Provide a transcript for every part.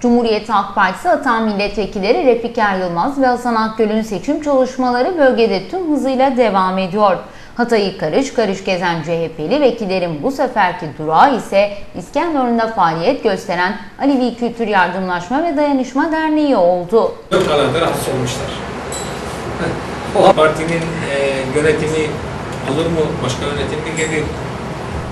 Cumhuriyet Halk Partisi Atan Milletvekilleri Refik Er Yılmaz ve Hasan Akgöl'ün seçim çalışmaları bölgede tüm hızıyla devam ediyor. Hatay'ı karış karış gezen CHP'li vekillerin bu seferki durağı ise İskenderun'da faaliyet gösteren Alevi Kültür Yardımlaşma ve Dayanışma Derneği oldu. Dört alanda rahatsız olmuşlar. o partinin e, yönetimi alır mı, başka yönetim gelir?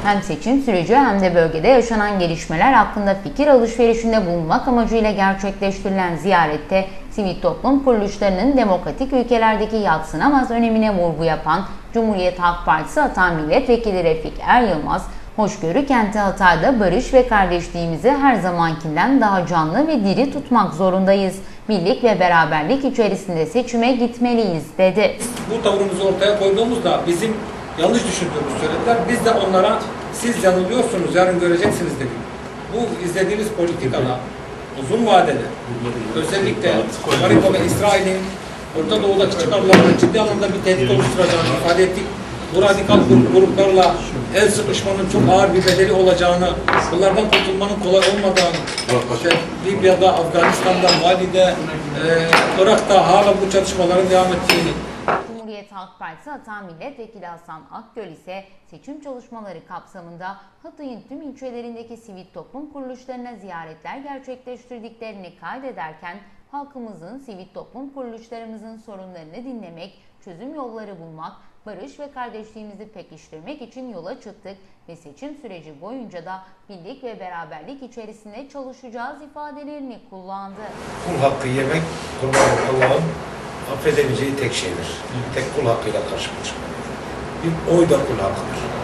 Hem seçim süreci hem de bölgede yaşanan gelişmeler hakkında fikir alışverişinde bulunmak amacıyla gerçekleştirilen ziyarette sivil toplum kuruluşlarının demokratik ülkelerdeki yatsınamaz önemine vurgu yapan Cumhuriyet Halk Partisi Atan Milletvekili Refik Er Yılmaz, Hoşgörü kenti Hatay'da barış ve kardeşliğimizi her zamankinden daha canlı ve diri tutmak zorundayız. Birlik ve beraberlik içerisinde seçime gitmeliyiz dedi. Bu tavrımızı ortaya koyduğumuzda bizim yanlış düşündüğümüz söylediler. Biz de onlara siz yanılıyorsunuz, yarın göreceksiniz dedik. Bu izlediğimiz politikada uzun vadede özellikle Amerika ve İsrail'in Orta Doğu'daki çıkarlarının ciddi anlamda bir tehdit oluşturacağını ifade ettik. Bu radikal grup, gruplarla el sıkışmanın çok ağır bir bedeli olacağını, bunlardan kurtulmanın kolay olmadığını, işte Libya'da, Afganistan'da, Mali'de, e, Irak'ta hala bu çatışmaların devam ettiğini Cumhuriyet Halk Partisi Atan Milletvekili Hasan Akgöl ise seçim çalışmaları kapsamında Hatay'ın tüm ilçelerindeki sivil toplum kuruluşlarına ziyaretler gerçekleştirdiklerini kaydederken halkımızın, sivil toplum kuruluşlarımızın sorunlarını dinlemek, çözüm yolları bulmak, barış ve kardeşliğimizi pekiştirmek için yola çıktık ve seçim süreci boyunca da birlik ve beraberlik içerisinde çalışacağız ifadelerini kullandı. Kul hakkı yemek kurban Allah'ın affedemeyeceği tek şeydir. Tek kul hakkıyla karşılaşmak. Bir oy da kul hakkıdır.